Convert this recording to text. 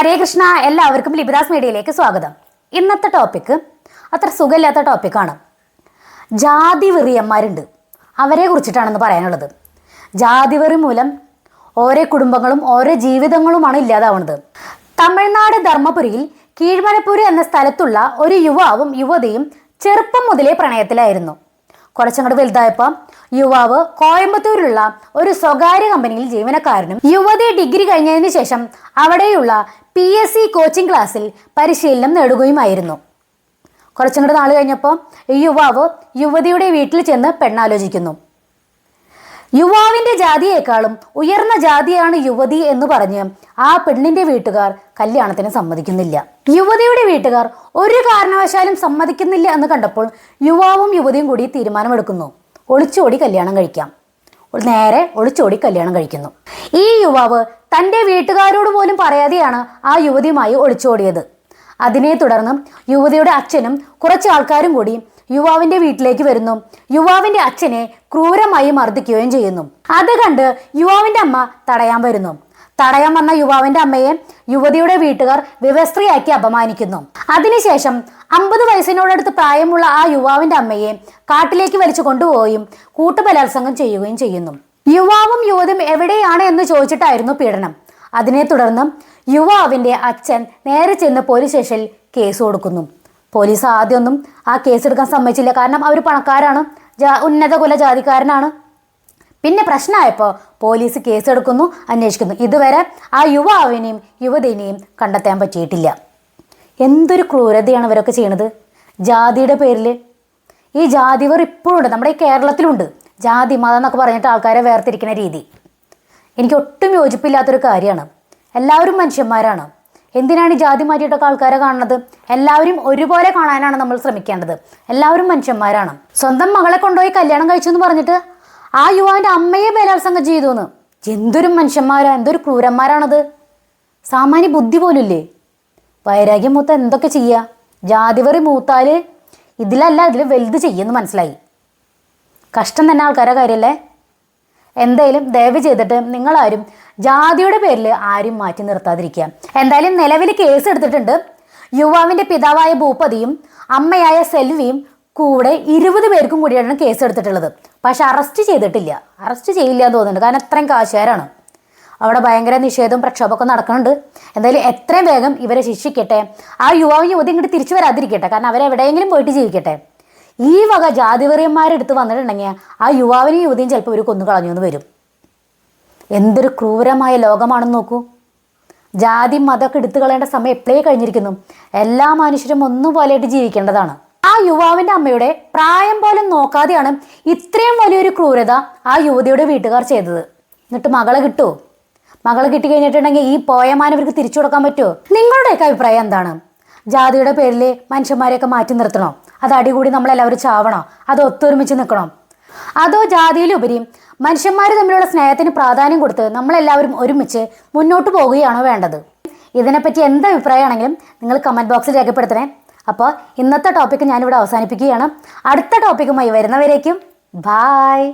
ഹരേ കൃഷ്ണ എല്ലാവർക്കും ലിബിദാസ് മീഡിയയിലേക്ക് സ്വാഗതം. ഇന്നത്തെ ടോപ്പിക്ക് അത്ര സുഖമില്ലാത്ത ടോപ്പിക്കാണ് ജാതി വെറിയന്മാരുണ്ട്. അവരെ കുറിച്ചിട്ടാണെന്ന് പറയാനുള്ളത്. ജാതി വെറി മൂലം ഓരോ കുടുംബങ്ങളും ഓരോ ജീവിതങ്ങളുമാണ് ഇല്ലാതാവുന്നത്. തമിഴ്നാട് ധർമ്മപുരിയിൽ കീഴ്മലപ്പൂര് എന്ന സ്ഥലത്തുള്ള ഒരു യുവാവും യുവതിയും ചെറുപ്പം മുതലേ പ്രണയത്തിലായിരുന്നു. കുറച്ചങ്ങോട്ട് വലുതായപ്പോൾ യുവാവ് കോയമ്പത്തൂരിലുള്ള ഒരു സ്വകാര്യ കമ്പനിയിൽ ജീവനക്കാരനും യുവതി ഡിഗ്രി കഴിഞ്ഞതിന് ശേഷം അവിടെയുള്ള പി എസ് സി കോച്ചിങ് ക്ലാസ്സിൽ പരിശീലനം നേടുകയുമായിരുന്നു. കുറച്ചങ്ങോട്ട് നാൾ കഴിഞ്ഞപ്പോൾ ഈ യുവാവ് യുവതിയുടെ വീട്ടിൽ ചെന്ന് പെണ്ണാലോചിക്കുന്നു. യുവാവിന്റെ ജാതിയേക്കാളും ഉയർന്ന ജാതിയാണ് യുവതി എന്ന് പറഞ്ഞ് ആ പെണ്ണിന്റെ വീട്ടുകാർ കല്യാണത്തിന് സമ്മതിക്കുന്നില്ല. യുവതിയുടെ വീട്ടുകാർ ഒരു കാരണവശാലും സമ്മതിക്കുന്നില്ല എന്ന് കണ്ടപ്പോൾ യുവാവും യുവതിയും കൂടി തീരുമാനമെടുക്കുന്നു. ഒളിച്ചോടി കല്യാണം കഴിക്കാം. നേരെ ഒളിച്ചോടി കല്യാണം കഴിക്കുന്നു. ഈ യുവാവ് തന്റെ വീട്ടുകാരോട് പോലും പറയാതെയാണ് ആ യുവതിയുമായി ഒളിച്ചോടിയത്. അതിനെ തുടർന്ന് യുവതിയുടെ അച്ഛനും കുറച്ച് ആൾക്കാരും കൂടി യുവാവിന്റെ വീട്ടിലേക്ക് വരുന്നു. യുവാവിന്റെ അച്ഛനെ ക്രൂരമായി മർദ്ദിക്കുകയും ചെയ്യുന്നു. അത് കണ്ട് യുവാവിന്റെ അമ്മ തടയാൻ വരുന്നു. തടയാൻ വന്ന യുവാവിന്റെ അമ്മയെ യുവതിയുടെ വീട്ടുകാർ വിവസ്ത്രീയാക്കി അപമാനിക്കുന്നു. അതിനുശേഷം അമ്പത് വയസ്സിനോടടുത്ത് പ്രായമുള്ള ആ യുവാവിന്റെ അമ്മയെ കാട്ടിലേക്ക് വലിച്ചു കൊണ്ടുപോവുകയും കൂട്ടുബലാത്സംഗം ചെയ്യുകയും ചെയ്യുന്നു. യുവാവും യുവതിയും എവിടെയാണ് എന്ന് ചോദിച്ചിട്ടായിരുന്നു പീഡനം. അതിനെ തുടർന്ന് യുവാവിന്റെ അച്ഛൻ നേരെ ചെന്ന് പോലീസ് സ്റ്റേഷനിൽ കേസ് കൊടുക്കുന്നു. പോലീസ് ആദ്യമൊന്നും ആ കേസ് എടുക്കാൻ സമ്മതിച്ചില്ല. കാരണം അവർ പണക്കാരാണ്. ഉന്നത കുല ജാതിക്കാരനാണ്. പിന്നെ പ്രശ്നമായപ്പോൾ പോലീസ് കേസെടുക്കുന്നു അന്വേഷിക്കുന്നു. ഇതുവരെ ആ യുവാവിനെയും യുവതിനെയും കണ്ടെത്താൻ പറ്റിയിട്ടില്ല. എന്തൊരു ക്രൂരതയാണ് ഇവരൊക്കെ ചെയ്യണത്? ജാതിയുടെ പേരിൽ ഈ ജാതിവർ ഇപ്പോഴും ഉണ്ട് നമ്മുടെ ഈ കേരളത്തിലുണ്ട്. ജാതി മതം എന്നൊക്കെ പറഞ്ഞിട്ട് ആൾക്കാരെ വേർതിരിക്കുന്ന രീതി. എനിക്ക് ഒട്ടും യോജിപ്പില്ലാത്തൊരു കാര്യമാണ്. എല്ലാവരും മനുഷ്യന്മാരാണ്. എന്തിനാണ് ജാതി മാറ്റിയിട്ടൊക്കെ ആൾക്കാരെ കാണുന്നത്? എല്ലാവരും ഒരുപോലെ കാണാനാണ് നമ്മൾ ശ്രമിക്കേണ്ടത്. എല്ലാവരും മനുഷ്യന്മാരാണ്. സ്വന്തം മകളെ കൊണ്ടുപോയി കല്യാണം കഴിച്ചു എന്ന് പറഞ്ഞിട്ട് ആ യുവാവിന്റെ അമ്മയെ ബലാത്സംഗം ചെയ്തു എന്ന് എന്തൊരു മനുഷ്യന്മാരാ എന്തൊരു ക്രൂരന്മാരാണത്. സാമാന്യ ബുദ്ധി പോലില്ലേ വൈരാഗ്യം മൂത്ത എന്തൊക്കെ ചെയ്യുക ജാതിവറി മൂത്താൽ ഇതിലല്ല ഇതിൽ വലുത് ചെയ്യുമെന്ന് മനസ്സിലായി. കഷ്ടം തന്നെ ആൾക്കാരെ കാര്യമല്ലേ എന്തായാലും ദയവ് ചെയ്തിട്ട് നിങ്ങളാരും ജാതിയുടെ പേരിൽ ആരും മാറ്റി നിർത്താതിരിക്കുക. എന്തായാലും നിലവിൽ കേസ് എടുത്തിട്ടുണ്ട്. യുവാവിന്റെ പിതാവായ ഭൂപതിയും അമ്മയായ സെൽവിയും കൂടെ ഇരുപത് പേർക്കും കൂടിയാണ് കേസ് എടുത്തിട്ടുള്ളത്. പക്ഷെ അറസ്റ്റ് ചെയ്തിട്ടില്ല. അറസ്റ്റ് ചെയ്യില്ല എന്ന് തോന്നുന്നുണ്ട്. കാരണം അത്രയും കാശുകാരാണ്. അവിടെ ഭയങ്കര നിഷേധവും പ്രക്ഷോഭമൊക്കെ നടക്കുന്നുണ്ട്. എന്തായാലും എത്രയും വേഗം ഇവരെ ശിക്ഷിക്കട്ടെ. ആ യുവാവും യുവതി ഇങ്ങോട്ട് തിരിച്ചു വരാതിരിക്കട്ടെ. കാരണം അവരെവിടെയെങ്കിലും പോയിട്ട് ജീവിക്കട്ടെ. ഈ വക ജാതിവെറിയന്മാരെടുത്ത് വന്നിട്ടുണ്ടെങ്കിൽ ആ യുവാവിനെയും യുവതിയും ചിലപ്പോൾ ഒരു കൊന്നു കളഞ്ഞു എന്ന് വരും. എന്തൊരു ക്രൂരമായ ലോകമാണെന്ന് നോക്കൂ. ജാതി മതമൊക്കെ എടുത്തു കളയേണ്ട സമയം എപ്പോഴേ കഴിഞ്ഞിരിക്കുന്നു. എല്ലാ മനുഷ്യരും ഒന്നുപോലെയായിട്ട് ജീവിക്കേണ്ടതാണ്. ആ യുവാവിന്റെ അമ്മയുടെ പ്രായം പോലും നോക്കാതെയാണ് ഇത്രയും വലിയൊരു ക്രൂരത ആ യുവതിയുടെ വീട്ടുകാർ ചെയ്തത്. എന്നിട്ട് മകളെ കിട്ടുമോ മകളെ കിട്ടി കഴിഞ്ഞിട്ടുണ്ടെങ്കിൽ ഈ പോയമാനവർക്ക് തിരിച്ചു കൊടുക്കാൻ പറ്റുമോ നിങ്ങളുടെയൊക്കെ അഭിപ്രായം എന്താണ്? ജാതിയുടെ പേരിൽ മനുഷ്യന്മാരെയൊക്കെ മാറ്റി നിർത്തണോ? അത് അടികൂടി നമ്മളെല്ലാവരും ചാവണോ? അത് ഒത്തൊരുമിച്ച് നിൽക്കണോ? അതോ ജാതിയിലുപരി മനുഷ്യന്മാർ തമ്മിലുള്ള സ്നേഹത്തിന് പ്രാധാന്യം കൊടുത്ത് നമ്മളെല്ലാവരും ഒരുമിച്ച് മുന്നോട്ട് പോവുകയാണോ വേണ്ടത്? ഇതിനെപ്പറ്റി എന്ത് അഭിപ്രായമാണെങ്കിലും നിങ്ങൾ കമന്റ് ബോക്സിൽ രേഖപ്പെടുത്തണേ. അപ്പോൾ ഇന്നത്തെ ടോപ്പിക്ക് ഞാനിവിടെ അവസാനിപ്പിക്കുകയാണ്. അടുത്ത ടോപ്പിക്കുമായി വരുന്നവരേക്കും ബായ്